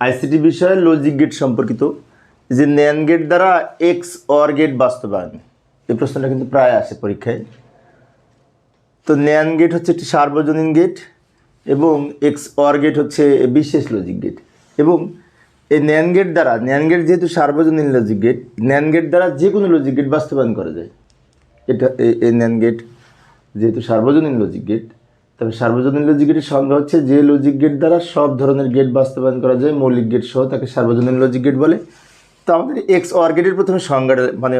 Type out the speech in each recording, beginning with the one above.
ICT বিষয়ে logic gate সম্পর্কিত যে ন্যান গেট দ্বারা এক্স অর গেট বাস্তবায়ন। এই প্রশ্নটা কিন্তু প্রায় আসে পরীক্ষায়। তো ন্যান গেট হচ্ছে একটি সার্বজনীন গেট এবং এক্স অর গেট হচ্ছে বিশেষ লজিক গেট এবং এই ন্যান গেট দ্বারা ন্যান গেট যেহেতু সার্বজনীন লজিক গেট ন্যান গেট দ্বারা যে কোনো লজিক গেট বাস্তবায়ন করা যায়। এটা এই- ন্যান গেট যেহেতু সার্বজনীন লজিক গেট তবে সার্বজনীন লজিক গেটের সংজ্ঞা হচ্ছে যে লজিক গেট দ্বারা সব ধরনের গেট বাস্তবায়ন করা যায়, মৌলিক গেট সহ তাকে সার্বজনীন লজিক গেট বলে। তো আমাদের এক্স অর গেটের প্রথমে সংজ্ঞাটা মানে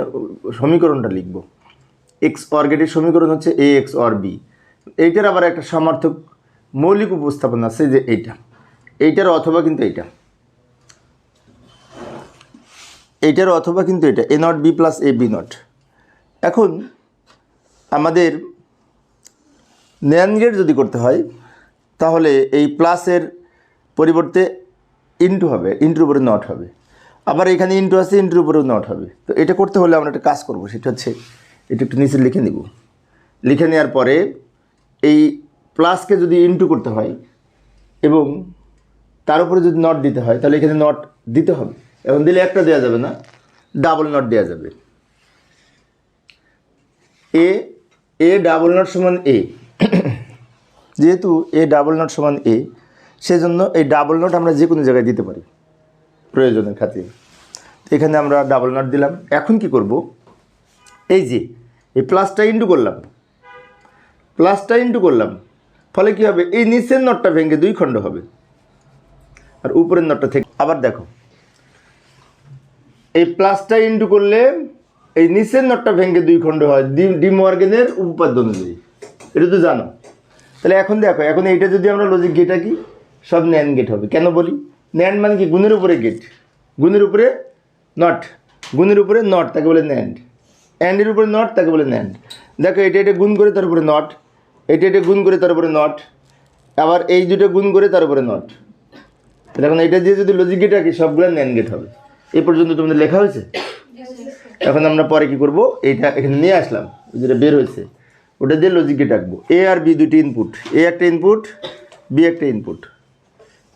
সমীকরণটা লিখব। এক্স অর গেটের সমীকরণ হচ্ছে এ এক্স অর বি এইটার আবার একটা সমার্থক মৌলিক উপস্থাপন আছে যে এইটা। এইটার অথবা কিন্তু এইটা। এইটার অথবা কিন্তু এটা A not B plus A B not এখন আমাদের ন্যান গেট যদি করতে হয়, তাহলে এই প্লাসের পরিবর্তে ইন্টু হবে ইন্টুর উপরে নট হবে। আবার এখানে ইন্টু আছে ইন্টুর উপরেও নট হবে। তো এটা করতে হলে আমরা একটা কাজ করব, সেটা হচ্ছে এটা একটু নিচে লিখে নিব। লিখে নেওয়ার পরে এই প্লাসকে যদি ইন্টু করতে হয় এবং তার উপরে যদি নট দিতে হয়, তাহলে এখানে নট দিতে হবে। এখন দিলে একটা দেওয়া যাবে না ডাবল নট দেওয়া যাবে। এ এ ডাবল নট সমান এ যেহেতু এ ডাবল নট সমান এ সেজন্য এই ডাবল নট আমরা যে কোনো জায়গায় দিতে পারি প্রয়োজনের খাতিরে। এখানে আমরা ডাবল নট দিলাম। এখন কি করব? এই যে, এই প্লাসটা ইন্টু করলাম। প্লাসটা ইন্টু করলাম। ফলে কি হবে? এই নিচের নটটা ভেঙে দুই খণ্ড হবে। আর উপরের নটটা থেকে আবার দেখো। এই প্লাসটা ইন্টু করলে এই নিচের নটটা ভেঙে দুই খণ্ড হয়। ডি ডিমর্গেনের উপপাদ্য অনুযায়ী। এটা তো জানো? তাহলে এখন দেখো এখন এইটা যদি আমরা লজিক গেট আঁকি সব ন্যান গেট হবে। কেন বলি? ন্যান মানে কি? গুণের উপরে গেট গুণের উপরে নট গুণের উপরে নট তাকে বলে ন্যান্ড অ্যান্ডের উপরে নট তাকে বলে ন্যান্ড দেখো এটা এটা গুণ করে তার উপরে নট এটা এটা গুণ করে তার উপরে নট আবার এই দুটো গুণ করে তার উপরে নট তাহলে এখন এটা দিয়ে যদি লজিক গেট আঁকি সবগুলো ন্যান গেট হবে। এই পর্যন্ত তোমাদের লেখা হয়েছে? এখন আমরা পরে কি করব? এইটা এখানে নিয়ে আসলাম। যেটা বের হয়েছে। ওটা দিয়ে লজিকে আঁকবো এ আর বি দুটি ইনপুট এ একটা ইনপুট বি একটা ইনপুট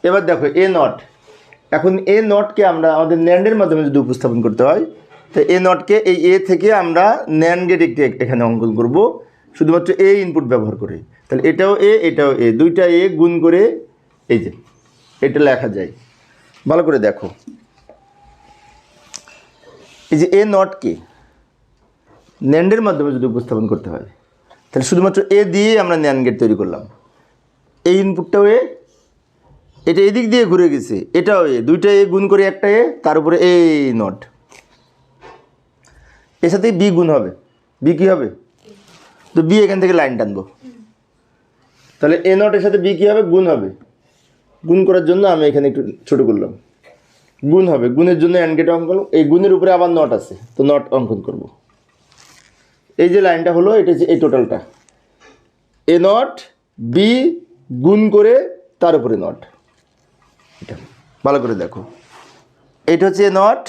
এবার দেখো এ নট এখন এ নটকে আমরা আমাদের ন্যান্ডের মাধ্যমে যদি উপস্থাপন করতে হয়, তো এ নটকে এই এ থেকে আমরা ন্যান্ড গেট একটি এখানে অঙ্কন করব, শুধুমাত্র এ ইনপুট ব্যবহার করে। তাহলে এটাও এ এটাও এ দুইটা এ গুণ করে, এই যে, এটা লেখা যায়। ভালো করে দেখো। এই যে এ নটকে ন্যান্ডের মাধ্যমে যদি উপস্থাপন করতে হয় তাহলে শুধুমাত্র এ দিয়ে আমরা ন্যান গেট তৈরি করলাম। এই ইনপুটটাও এ এটা এদিক দিয়ে ঘুরে গেছে, এটাও এ দুইটা এ গুণ করে একটা এ তার উপরে এ নট এর সাথে বি গুণ হবে। বি কী হবে? তো বি এখান থেকে লাইন টানবো। তাহলে এ নটের সাথে বি কী হবে? গুণ হবে। গুণ করার জন্য আমি এখানে একটু ছোটো করলাম। গুণ হবে। গুণের জন্য অ্যান্ড গেট অঙ্কন এই গুণের উপরে আবার নট আছে। তো নট অঙ্কন করব। এই যে লাইনটা হলো, এটা হচ্ছে এই টোটালটা এ নট, বি গুণ করে তার উপরে নট। এটা ভালো করে দেখো। এটা হচ্ছে এ নট,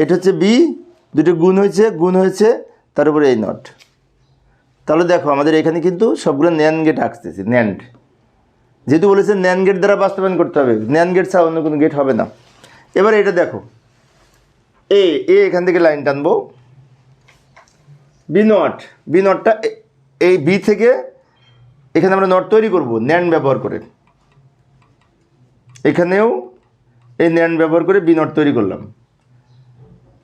এটা হচ্ছে বি, দুটো গুণ হয়েছে গুণ হয়েছে, তার উপরে এই নট। তাহলে দেখো, আমাদের এখানে কিন্তু সবগুলো ন্যান গেট আঁকতেছে ন্যান্ড যেহেতু বলেছে ন্যান গেট দ্বারা বাস্তবায়ন করতে হবে ন্যান গেট ছাড়া অন্য কোনো গেট হবে না। এবার এটা দেখো। এ এ এখান থেকে লাইন টানবো। বি নট, বি নটটা এই বি থেকে এখানে আমরা নট তৈরি করব, ন্যান ব্যবহার করে। এখানেও এই ন্যান ব্যবহার করে বি নট তৈরি করলাম।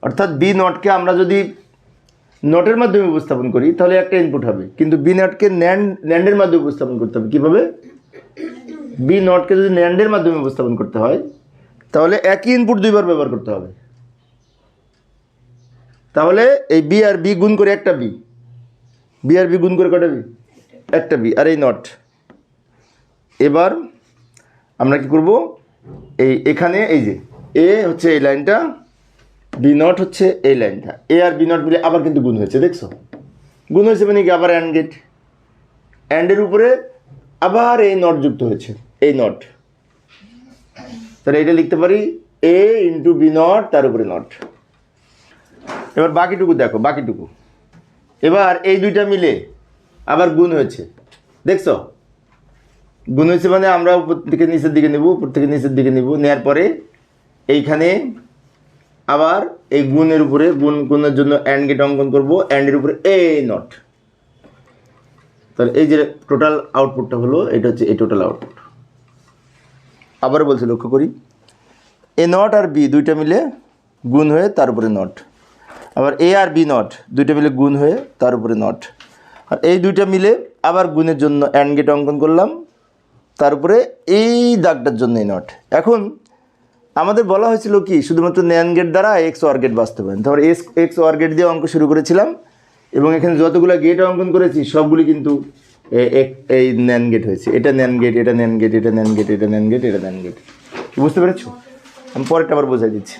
অর্থাৎ বি নটকে আমরা যদি নটের মাধ্যমে উপস্থাপন করি, তাহলে একটা ইনপুট হবে। কিন্তু বি নটকে ন্যান্ড ন্যান্ডের মাধ্যমে উপস্থাপন করতে হবে। কীভাবে? বি নটকে যদি ন্যান্ডের মাধ্যমে উপস্থাপন করতে হয়, তাহলে একই ইনপুট দুইবার ব্যবহার করতে হবে। তাহলে এই বি আর বি গুণ করে একটা বি বি আর বি গুণ করে কটা বি একটা বি আর এই নট এবার আমরা কি করব? এই এখানে এই যে এ হচ্ছে এই লাইনটা বি নট হচ্ছে এই লাইনটা। এ আর বি নট মিলে আবার কিন্তু গুণ হয়েছে, দেখছ? গুণ হয়েছে মানে কি? আবার অ্যান্ড গেট অ্যান্ডের উপরে আবার এই নট যুক্ত হয়েছে, এই নট তাহলে এটা লিখতে পারি এ ইন্টু বি নট তার উপরে নট এবার বাকিটুকু দেখো, বাকিটুকু। এবার এই দুইটা মিলে আবার গুণ হয়েছে। দেখছ? গুণ হয়েছে মানে আমরা উপর থেকে নিচের দিকে নেব, উপর থেকে নিচের দিকে নেব নেওয়ার পরে এইখানে আবার এই গুণের উপরে গুণ গুণের জন্য অ্যান্ড গেট অঙ্কন করব অ্যান্ডের উপরে এ নট তাহলে এই যে টোটাল আউটপুটটা হলো, এটা হচ্ছে এই টোটাল আউটপুট আবার বলছি, লক্ষ্য করি। এ নট আর বি দুইটা মিলে গুণ হয়ে তার উপরে নট আবার এ আর বি নট দুইটা মিলে গুণ হয়ে তার উপরে নট আর এই দুইটা মিলে আবার গুণের জন্য অ্যান্ড গেট অঙ্কন করলাম, তার উপরে এই দাগটার জন্য এই নট এখন আমাদের বলা হয়েছিল কি, শুধুমাত্র ন্যান গেট দ্বারা এক্স ওয়ার গেট বাস্তবায়ন তারপরে এক্স এক্স ওয়ার গেট দিয়ে অঙ্ক শুরু করেছিলাম, এবং এখানে যতগুলো গেট অঙ্কন করেছি, সবগুলি কিন্তু এই ন্যান গেট হয়েছে। এটা ন্যান গেট এটা ন্যান গেট এটা ন্যান গেট এটা ন্যান গেট এটা ন্যান গেট বুঝতে পেরেছ? আমি পরেরটা আবার বোঝাই দিচ্ছি।